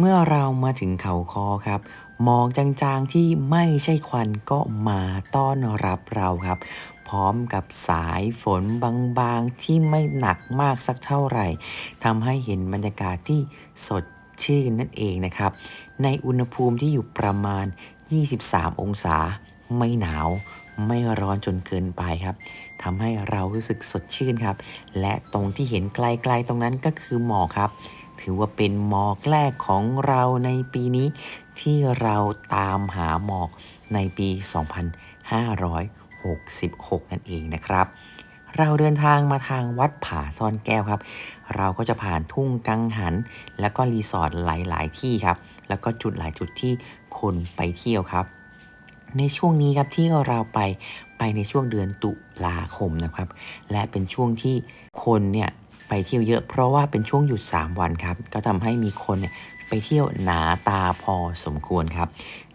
เมื่อเรามาถึงเขาคอครับหมอกจางๆที่ไม่ใช่ควันก็มาต้อนรับเราครับ พร้อมกับสายฝนบางๆที่ไม่หนักมากสักเท่าไหร่ทำให้เห็นบรรยากาศที่สดชื่นนั่นเองนะครับ ในอุณหภูมิที่อยู่ประมาณ 23 องศา ไม่หนาวไม่ร้อนจนเกินไปครับทำให้เรารู้สึกสดชื่นครับ และตรงที่เห็นไกลๆตรงนั้นก็คือหมอกครับ ถือว่าเป็นหมอกแรกของเราในปีนี้ ที่เราตามหาหมอกในปี 2566 นั่นเองนะครับ เราเดินทางมาทางวัดผาซ่อนแก้วครับ เราก็จะผ่านทุ่งกังหัน แล้วก็รีสอร์ทหลาย ๆ ที่ครับ แล้วก็จุดหลายจุดที่คนไปเที่ยวครับ ในช่วงนี้ครับที่เราไปไปในช่วงเดือนตุลาคมนะครับ และเป็นช่วงที่คนเนี่ย ไปเที่ยวเยอะเพราะว่าเป็นช่วงหยุด 3 วันครับ ก็ทำให้มีคนเนี่ยไปเที่ยวหนาตาพอสมควรครับ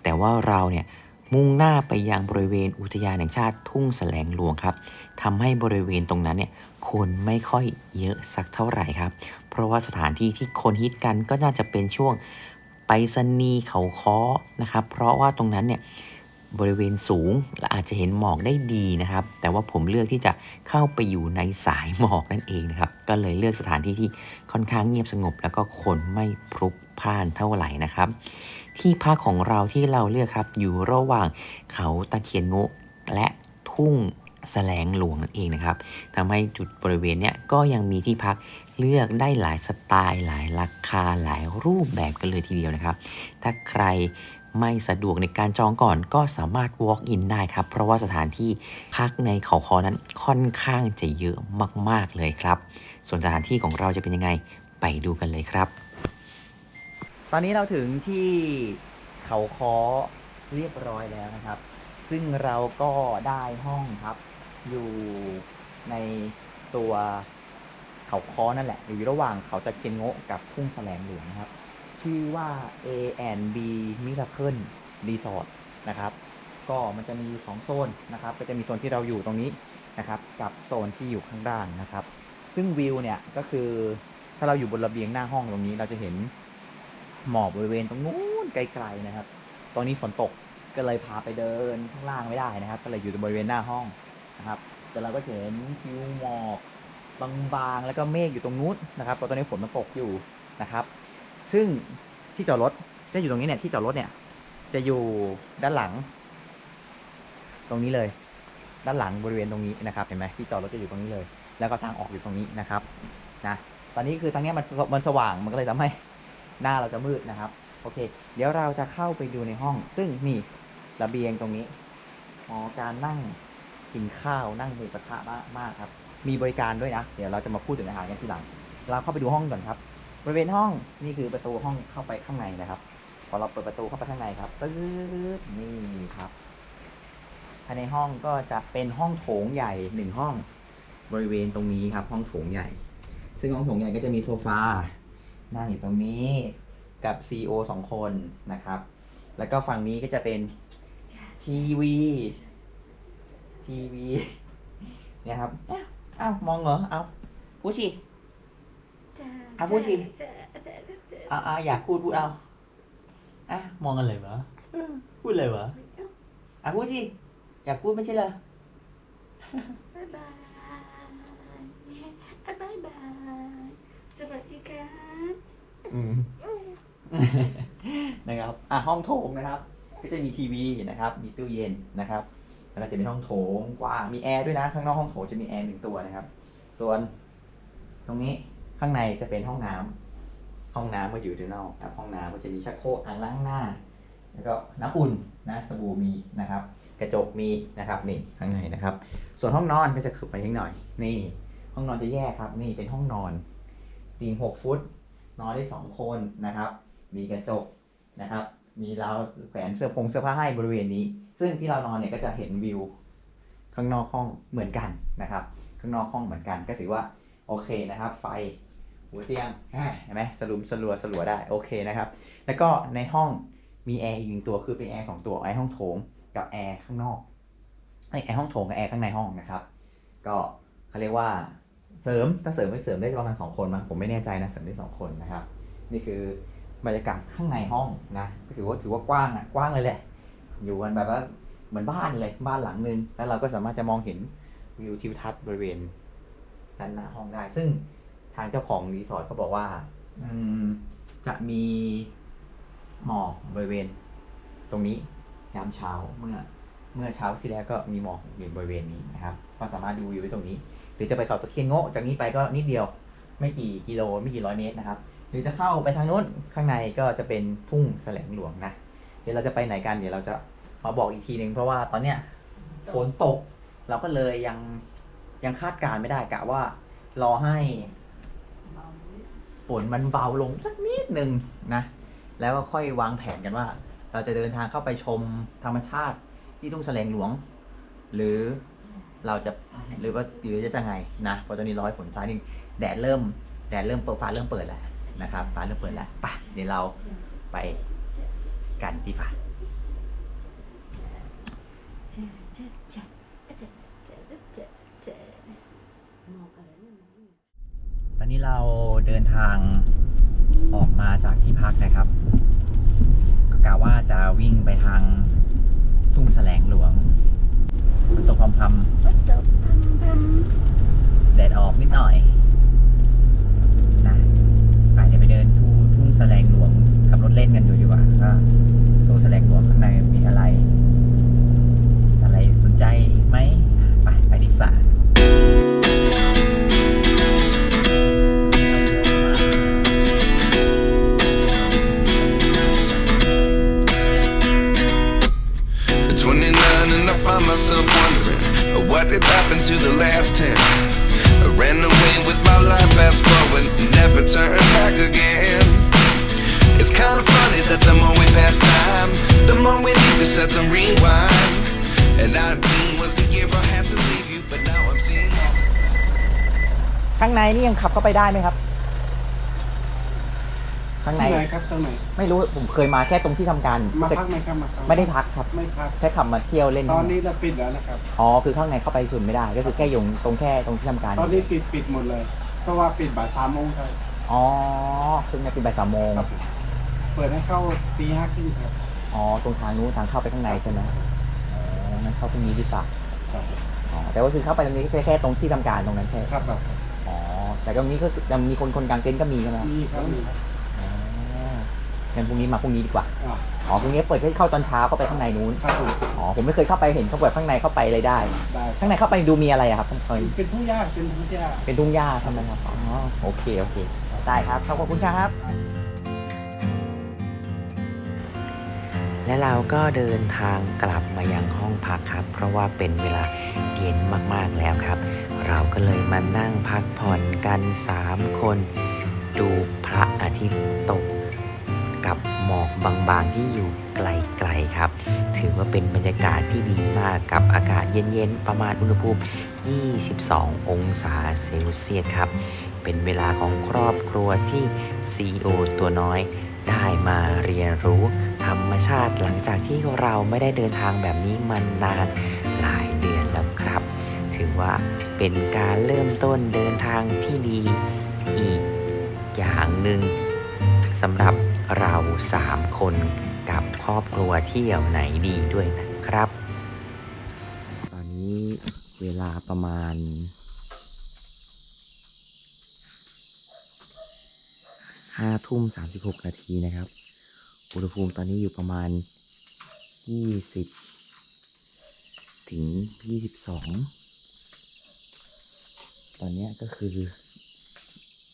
แต่ว่าเราเนี่ยมุ่งหน้าไปยังบริเวณอุทยานแห่งชาติทุ่งแสลงหลวงครับทำให้บริเวณตรงนั้นเนี่ยคนไม่ค่อยเยอะสักเท่าไหร่ครับ เพราะว่าสถานที่ที่คนฮิตกันก็น่าจะเป็นช่วงไปรษณีเขาค้อนะครับ เพราะว่าตรงนั้นเนี่ย บริเวณสูงและอาจจะเห็นหมอกได้ดีนะครับ แต่ว่าผมเลือกที่จะเข้าไปอยู่ในสายหมอกนั่นเองนะครับ ก็เลยเลือกสถานที่ที่ค่อนข้างเงียบสงบ แล้วก็คนไม่พลุกพล่านเท่าไหร่นะครับ ที่พักของเราที่เราเลือกครับอยู่ระหว่างเขาตะเคียนงะและทุ่งแสลงหลวงนั่นเองนะครับทำให้จุดบริเวณเนี้ยก็ยังมีที่พักเลือกได้หลายสไตล์ หลายราคาหลายรูปแบบกันเลยทีเดียวนะครับ ถ้าใคร ไม่สะดวกในการจองก่อนก็สามารถ walk in ได้ครับ เพราะว่าสถานที่พักในเขาคอนั้นค่อนข้างจะเยอะมาก ๆ เลยครับ ส่วนสถานที่ของเราจะเป็นยังไงไปดูกันเลยครับ ตอนนี้เราถึงที่เขาค้อเรียบร้อยแล้วนะครับ ซึ่งเราก็ได้ห้องครับ อยู่ในตัวเขาค้อนั่นแหละ อยู่ระหว่างเขาตะเคียนโงะกับทุ่งแสลงหลวงนะครับ ชื่อว่า A and B Miracle Resort นะครับ ก็มันจะมีสองโซนนะครับ ก็จะมีโซนที่เราอยู่ตรงนี้นะครับ กับโซนที่อยู่ข้างล่างนะครับ ซึ่งวิวเนี่ยก็คือถ้าเราอยู่บนระเบียงหน้าห้องตรงนี้เราจะเห็นหมอกบริเวณตรงนู้นไกลๆนะครับ ตอนนี้ฝนตกก็เลยพาไปเดินข้างล่างไม่ได้นะครับ ก็เลยอยู่บริเวณหน้าห้องนะครับ แต่เราก็เห็นทิวหมอกบางๆ แล้วก็เมฆอยู่ตรงนู้นนะครับเพราะตอนนี้ฝนมันตกอยู่นะครับ ซึ่งที่จอดรถจะอยู่ตรงนี้เนี่ยที่จอดรถเนี่ย จะอยู่ด้านหลัง ตรงนี้เลย ด้านหลังบริเวณตรงนี้นะครับ เห็นไหมที่จอดรถจะอยู่ตรงนี้เลย แล้วก็ทางออกอยู่ตรงนี้นะครับนะตอนนี้คือทางนี้มันมันสว่างมันก็เลยทำให้หน้าเราจะมืดนะครับ โอเค เดี๋ยวเราจะเข้าไปดูในห้อง ซึ่งมีระเบียงตรงนี้หอการนั่งกินข้าวนั่งมีประทะมากมากครับ มีบริการด้วยนะ เดี๋ยวเราจะมาพูดถึงอาหารกันทีหลัง เราเข้าไปดูห้องก่อนครับ บริเวณห้องนี่คือประตูห้องเข้าไปข้างในนะครับ พอเราเปิดประตูเข้าไปข้างในครับปึ๊ดนี่ครับภายในห้องก็จะเป็นห้องโถงใหญ่หนึ่งห้องบริเวณตรงนี้ครับ ห้องโถงใหญ่ ซึ่งห้องโถงใหญ่ก็จะมีโซฟานั่งอยู่ตรงนี้กับ CEO สองคนนะครับ แล้วก็ฝั่งนี้ก็จะเป็นทีวีทีวีเนี่ยครับเอ้าเอ้ามองเหรอเอาพูดสิ อะพูดสิเอาเอาอยากพูดพูดเอาอะมองกันเลยวะเออพูดเลยวะอะพูดสิอยากพูดไม่ใช่เหรอบ๊ายบายอะบ๊ายบายสวัสดีครับอืมนะครับอะห้องโถงนะครับ ก็จะมีทีวีนะครับ มีตู้เย็นนะครับ แล้วก็จะเป็นห้องโถงกว้างมีแอร์ด้วยนะ ข้างนอกห้องโถงจะมีแอร์หนึ่งตัวนะครับ ส่วนตรงนี้ ข้างในจะเป็นห้องน้ำห้องน้ำก็อยู่ด้านนอกครับห้องน้ำก็จะมีชักโครกอ่างล้างหน้า แล้วก็น้ำอุ่นนะสบู่มีนะครับ กระจกมีนะครับนี่ข้างในนะครับ ส่วนห้องนอนก็จะขึ้นไปนิดหน่อย นี่ ห้องนอนจะแยกครับ นี่เป็นห้องนอนเตียงหกฟุต นอนได้สองคนนะครับ มีกระจกนะครับ มีราวแขวนเสื้อผงเสื้อผ้าให้บริเวณนี้ ซึ่งที่เรานอนเนี่ยก็จะเห็นวิวข้างนอกห้องเหมือนกันนะครับ ข้างนอกห้องเหมือนกันก็ถือว่าโอเคนะครับ ไฟ หัวเตียงอ่าเห็นไหมสลุมสลัวสลัวได้โอเคนะครับ แล้วก็ในห้องมีแอร์อีกหนึ่งตัวคือเป็นแอร์สองตัวแอร์ห้องโถงกับแอร์ข้างนอกไอแอร์ห้องโถงกับแอร์ข้างในห้องนะครับ ก็เขาเรียกว่าเสริมถ้าเสริมไม่เสริมได้ประมาณสองคนมั้งผมไม่แน่ใจนะเสริมได้สองคนนะครับ นี่คือบรรยากาศข้างในห้องนะก็ถือว่าถือว่ากว้างอะกว้างเลยแหละ อยู่กันแบบว่าเหมือนบ้านเลยบ้านหลังนึงแล้วเราก็สามารถจะมองเห็นวิวทิวทัศน์บริเวณด้านหน้าห้องได้ ซึ่ง ทางเจ้าของรีสอร์ทเขาบอกว่า อืม จะมีหมอกบริเวณ ตรงนี้ยามเช้าเมื่อ เมื่อเช้าที่แล้วก็มีหมอกอยู่บริเวณนี้นะครับก็สามารถดูวิวได้ตรงนี้ หรือจะไปเขาตะเคียนโง่จากนี้ไปก็นิดเดียว ไม่กี่กิโลไม่กี่ร้อยเมตรนะครับ หรือจะเข้าไปทางนู้นข้างในก็จะเป็นทุ่งแสลงหลวงนะเดี๋ยวเราจะไปไหนกันเดี๋ยวเราจะมาบอกอีกทีหนึ่งเพราะว่าตอนเนี้ยฝนตก เราก็เลยยังยังคาดการณ์ไม่ได้กะว่า รอให้ ฝนมันเบาลงสักนิดหนึ่งนะ แล้วก็ค่อยวางแผนกันว่า เราจะเดินทางเข้าไปชมธรรมชาติที่ทุ่งแสลงหลวง หรือเราจะหรือว่าหรือจะจะไงนะเพราะตอนนี้ร้อยฝนซ้ายนี่แดดเริ่มแดดเริ่มเปิดฟ้าเริ่มเปิดแล้วนะครับฟ้าเริ่มเปิดแล้วไปเดี๋ยวเราไปกันที่ฟ้า ต อนนี้เราเดินทางออกมาจากที่พักนะครับก็กะว่าจะวิ่งไปทางทุ่งแสลงหลวงฝนตกพรำๆแดดออกนิดหน่อย rewind. And 19 was the year I had to leave you, but now I'm seeing all the signs. ข้างในนี่ยังขับเข้าไปได้ไหมครับ ข้างใน ไหนครับตรงไหนไม่รู้ผมเคยมาแค่ตรงที่ทำการ มาพักไหมครับมาพักไม่ได้พักครับ ไม่พัก แค่ขับมาเที่ยวเล่น ตอนนี้เราปิดแล้วนะครับ อ๋อ คือข้างในเข้าไปส่วนไม่ได้ ก็คือแค่อยงตรงแค่ตรงที่ทำการ ตอนนี้ปิดปิดหมดเลย เพราะว่าปิดบ่ายสามโมงครับอ๋อคือในเป็นบ่ายสามโมง ครับ เปิดให้เข้าตีห้าครึ่งครับ อ๋อ ตรงทางนู้นทางเข้าไปข้างในใช่ไหมอ๋องั้นเข้าตรงนี้ดีกว่าครับอ๋อ แต่ว่าคือเข้าไปตรงนี้แค่แค่ตรงที่ทำการตรงนั้นแค่ ครับครับอ๋อ แต่ตรงนี้ก็ยังมีคนคนกลางเต็นท์ก็มีใช่ไหมครับมีครับมีครับอ๋องั้นพรุ่งนี้มาพรุ่งนี้ดีกว่า อ่าอ๋อ พรุ่งนี้เปิดให้เข้าตอนเช้าเข้าไปข้างในนู้น ครับผมอ๋อ ผมไม่เคยเข้าไปเห็นเขาเปิดข้างในเข้าไปเลยได้ ได้ข้างในเข้าไปดูมีอะไรอะครับเอยเป็นทุ่งหญ้าเป็นทุ่งหญ้าเป็นทุ่งหญ้าใช่ไหมครับ อ๋อ โอเค โอเค ได้ครับ ขอบคุณครับ และเราก็เดินทางกลับมายังห้องพักครับ เพราะว่าเป็นเวลาเย็นมากๆแล้วครับ เราก็เลยมานั่งพักผ่อนกัน 3 คน ดูพระอาทิตย์ตก กับหมอกบางๆที่อยู่ไกลๆครับ ถือว่าเป็นบรรยากาศที่ดีมากกับอากาศเย็นๆ ประมาณอุณหภูมิ 22 องศาเซลเซียสครับ เป็นเวลาของครอบครัวที่ CEO ตัวน้อยได้มาเรียนรู้ ธรรมชาติหลังจากที่เราไม่ได้เดินทางแบบนี้มานานหลายเดือนแล้วครับ ถือว่าเป็นการเริ่มต้นเดินทางที่ดีอีกอย่างหนึ่งสำหรับเราสามคนกับครอบครัวเที่ยวไหนดีด้วยนะครับ ตอนนี้เวลาประมาณห้าทุ่มสามสิบหกนาทีนะครับ อุณหภูมิตอนนี้อยู่ประมาณยี่สิบถึงยี่สิบสองตอนนี้ก็คือ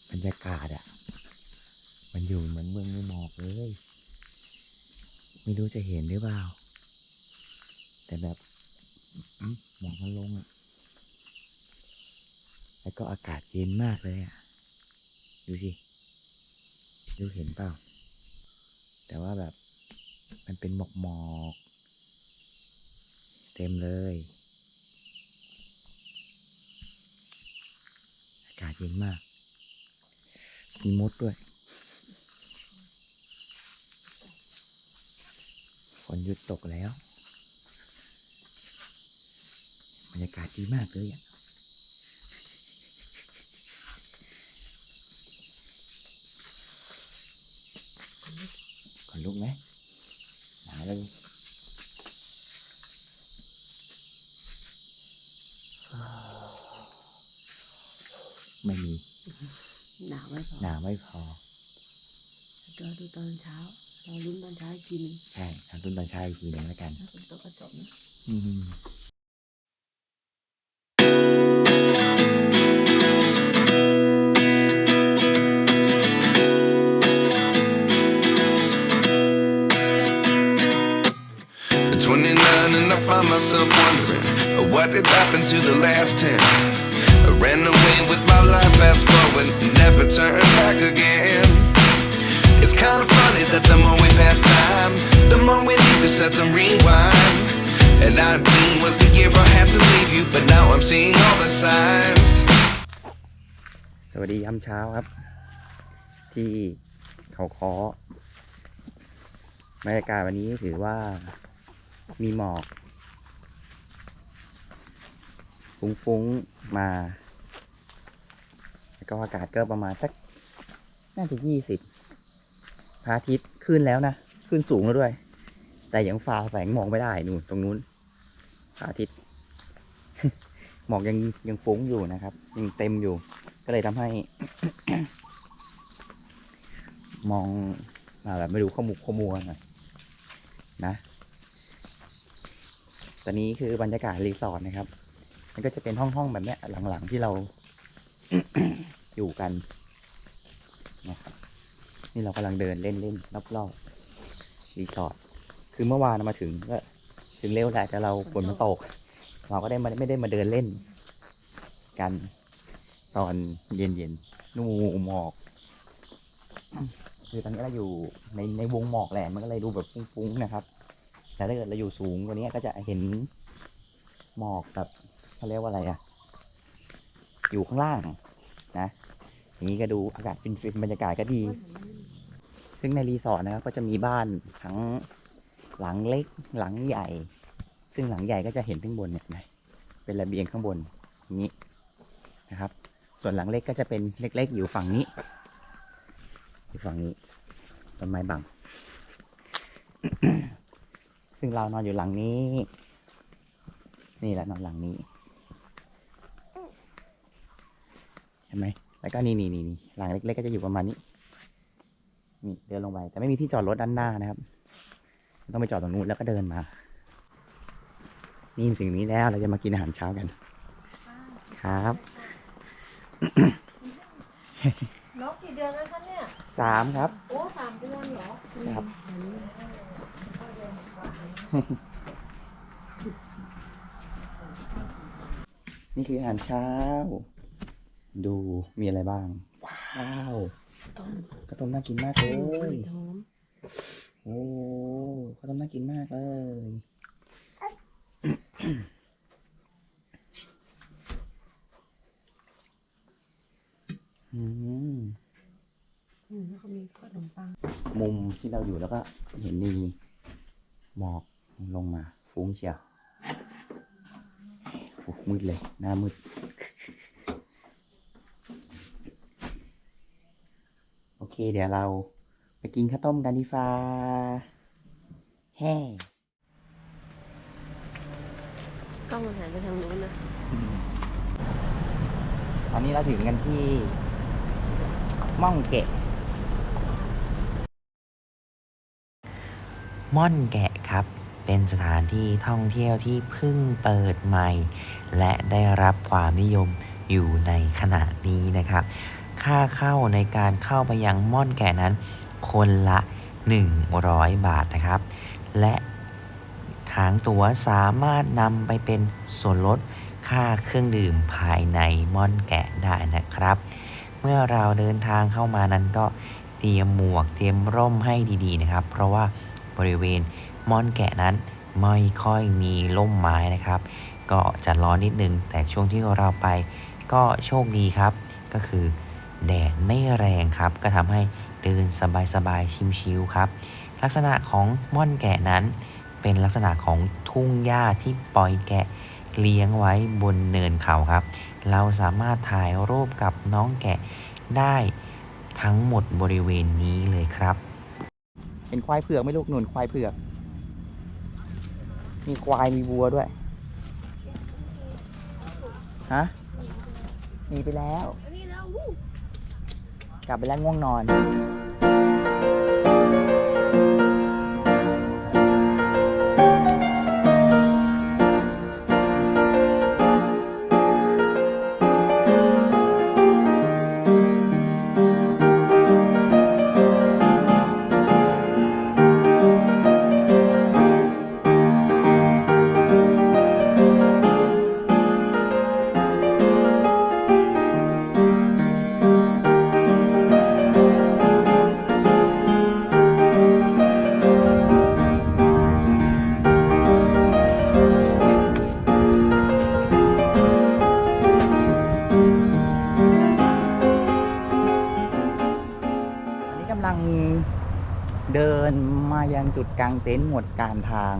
บรรยากาศอะมันอยู่เหมือนเมืองในหมอกเลย ไม่รู้จะเห็นหรือเปล่า แต่แบบหมอกมันลงอะแล้วก็อากาศเย็นมากเลยอะดูสิ ดูเห็นเปล่า แต่ว่าแบบมันเป็นหมอกหมอกเต็มเลย อากาศเย็นมาก มีมดด้วยฝนหยุดตกแล้ว บรรยากาศดีมากเลยอะ ข นลุกไหมหนาวเลยไม่มี หนาวไม่พอ หนาวไม่พอรอดูตอนเช้า เราลุ้นตอนเช้าอีกทีหนึงใช่ทำต้นตอนเช้าอีกทีหนึ่งแล้วกันถ้าฝนตกก็จบนะอืม to the last 10. I ran away with my life, fast forward, never turn back again. It's kind of funny that the more we pass time, the more we need to set them rewind. And 19 was the year I had to leave you, but now I'm seeing all the signs. สวัสดียามเช้าครับ ที่เขาค้อบรรยากาศวันนี้ถือว่ามีหมอก ฟุ้งๆมา แล้วก็อากาศก็ประมาณสักน่าจะยี่สิบพระอาทิตย์ขึ้นแล้วนะ ขึ้นสูงแล้วด้วย แต่ยังฟ้าแสงมองไม่ได้นู่นตรงนู้นพระอาทิตย์หมอกยังยังฟุ้งอยู่นะครับ ยังเต็มอยู่ ก็เลยทำให้ มองมาแบบไม่รู้ข้อมูลข้อมูลหน่อยนะ ตอนนี้คือบรรยากาศรีสอร์ทนะครับ มันก็จะเป็นห้องๆแบบเนี้ยหลังๆที่เราอยู่กันนะครับนี่เรากำลังเดินเล่นเล่นรอบๆรีสอร์ทคือเมื่อวานมาถึงก็ถึงเร็วแหละแต่เราฝนมันตก เราก็ได้มาไม่ได้มาเดินเล่น กันตอนเย็นๆนู่หมอก คือตอนนี้เราอยู่ในในวงหมอกแหละมันก็เลยดูแบบฟุ้งๆนะครับ แต่ถ้าเกิดเราอยู่สูงกว่านี้ก็จะเห็นหมอกแบบ เขาเรียกว่าอะไรอะอยู่ข้างล่างนะอย่างนี้ก็ดูอากาศฟินๆบรรยากาศก็ดี ซึ่งในรีสอร์ทนะครับก็จะมีบ้านทั้งหลังเล็กหลังใหญ่ ซึ่งหลังใหญ่ก็จะเห็นข้างบนเนี่ยนไหมเป็นระเบียงข้างบนนี้นะครับ ส่วนหลังเล็กก็จะเป็นเล็ก ๆ อยู่ฝั่งนี้ อยู่ฝั่งนี้ต้นไม้บัง ซึ่งเรานอนอยู่หลังนี้ นี่แหละนอนหลังนี้ เห็นไหมแล้วก็นี่นี่นี่นี่หลังเล็กๆก็จะอยู่ประมาณนี้ นี่เดินลงไปแต่ไม่มีที่จอดรถด้านหน้านะครับ ต้องไปจอดตรงนู้นแล้วก็เดินมา นี่ถึงนี้แล้วเราจะมากินอาหารเช้ากัน ครับน้องกี่เดือนแล้วคะเนี่ยสามครับ โอ้สามเดือนเหรอครับนี่คืออาหารเช้า ดูมีอะไรบ้าง ว้าวข้าวต้มน่ากินมากเลยหอมโอ้ข้าวต้มน่ากินมากเลย อืม อืมแล้วก็มีขนมปังมุมที่เราอยู่แล้วก็เห็นมีหมอกลงมาฟุ้งเชียวโอ้มืดเลย หน้ามืด โอ เคเดี๋ยวเราไปกินข้าวต้มกันดีฟ้าแฮ่กล้องมันหันไปทางนู้นนะ ตอนนี้เราถึงกันที่ม่องเกะ ม่อนแกะครับ เป็นสถานที่ท่องเที่ยวที่เพิ่งเปิดใหม่ และได้รับความนิยมอยู่ในขณะนี้นะครับ ค่าเข้าในการเข้าไปยังม่อนแกะนั้น คนละ 100 บาทนะครับ และทางตั๋วสามารถนำไปเป็นส่วนลดค่าเครื่องดื่มภายในม่อนแกะได้นะครับ เมื่อเราเดินทางเข้ามานั้นก็เตรียมหมวกเตรียมร่มให้ดีๆนะครับ เพราะว่าบริเวณม่อนแกะนั้นไม่ค่อยมีร่มไม้นะครับ ก็จะร้อนนิดนึง แต่ช่วงที่เราไปก็โชคดีครับ ก็คือ แดดไม่แรงครับ ก็ทำให้เดินสบายๆชิวๆครับ ลักษณะของม่อนแกะนั้น เป็นลักษณะของทุ่งหญ้าที่ปล่อยแกะเลี้ยงไว้บนเนินเขาครับ เราสามารถถ่ายรูปกับน้องแกะได้ทั้งหมดบริเวณนี้เลยครับเห็นควายเผือกไหม่ลูกหนุนควายเผือก มีควายมีวัวด้วย ฮะหนีไปแล้ว กลับไปแล้วง่วงนอนอันางเต็นท์หมดการทาง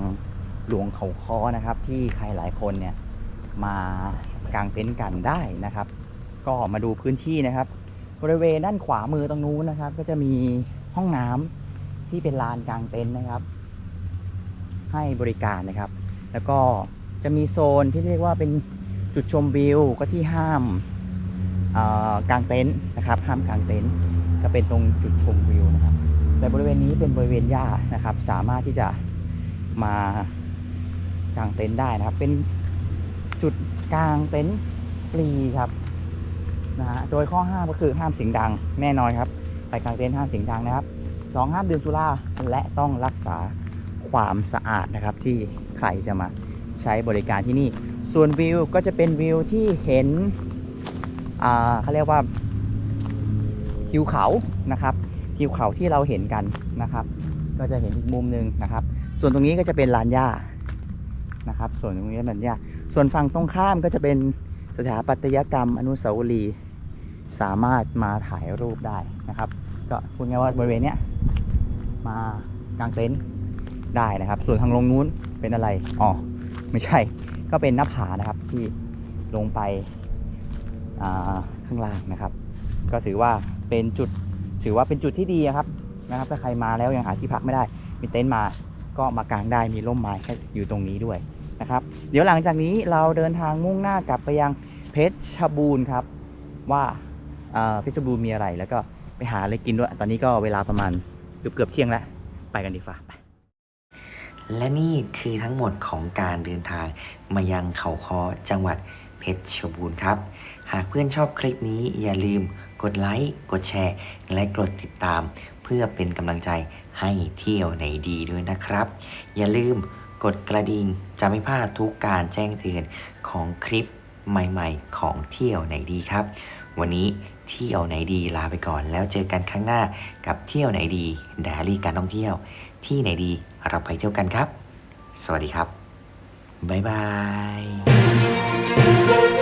หลวงเขาค้อนะครับ ที่ใครหลายคนเนี่ยมากางเต็นท์กันได้นะครับ ก็มาดูพื้นที่นะครับ บริเวณด้านขวามือตรงนู้นนะครับ ก็จะมีห้องน้ำที่เป็นลานกลางเต็นท์นะครับ ให้บริการนะครับ แล้วก็จะมีโซนที่เรียกว่าเป็นจุดชมวิวก็ที่ห้ามเอ่อกางเต็นท์นะครับ ห้ามกางเต็นท์ก็เป็นตรงจุดชมวิว แต่บริเวณนี้เป็นบริเวณหญ้านะครับ สามารถที่จะมากางเต็นท์ได้นะครับ เป็นจุดกางเต็นท์ฟรีครับนะฮะโดยข้อห้ามก็คือห้ามเสียงดังแน่นอนครับไปกางเต็นท์ห้ามเสียงดังนะครับสองห้ามดื่มสุราและต้องรักษาความสะอาดนะครับ ที่ใครจะมาใช้บริการที่นี่ ส่วนวิวก็จะเป็นวิวที่เห็นอ่าเขาเรียกว่าทิวเขานะครับ ทิวเขาที่เราเห็นกันนะครับ ก็จะเห็นอีกมุมหนึ่งนะครับ ส่วนตรงนี้ก็จะเป็นลานหญ้านะครับ ส่วนตรงนี้เป็นลานหญ้าส่วนฝั่งตรงข้ามก็จะเป็นสถาปัตยกรรมอนุสาวรีย์สามารถมาถ่ายรูปได้นะครับ ก็พูดง่ายว่าบริเวณเนี้ยมากางเต็นท์ได้นะครับ ส่วนทางลงนู้นเป็นอะไรอ๋อไม่ใช่ก็เป็นหน้าผานะครับที่ลงไปข้างล่างนะครับ ก็ถือว่าเป็นจุด ถือว่าเป็นจุดที่ดีอะครับนะครับ ถ้าใครมาแล้วยังหาที่พักไม่ได้ มีเต็นท์มาก็มากางได้มีร่มไม้อยู่ตรงนี้ด้วยนะครับ เดี๋ยวหลังจากนี้เราเดินทางมุ่งหน้ากลับไปยังเพชรบูรณ์ครับ ว่าเพชรบูรณ์มีอะไรแล้วก็ไปหาอะไรกินด้วย ตอนนี้ก็เวลาประมาณเกือบเกือบเที่ยงแล้ว ไปกันดีฟ้าไปและนี่คือทั้งหมดของการเดินทางมายังเขาคอจังหวัดเพชรบูรณ์ครับ หากเพื่อนชอบคลิปนี้อย่าลืม กดไลค์กดแชร์ และกดติดตาม เพื่อเป็นกำลังใจให้เที่ยวในดีด้วยนะครับ อย่าลืมกดกระดิ่งจะไม่พลาดทุกการแจ้งเตือนของคลิปใหม่ๆ ของเที่ยวไหนดีครับ วันนี้เที่ยวไหนดีลาไปก่อน แล้วเจอกันครั้งหน้ากับเที่ยวไหนดีดารี่การท่องเที่ยว ที่ไหนดีเราไปเที่ยวกันครับ สวัสดีครับ บ๊ายบาย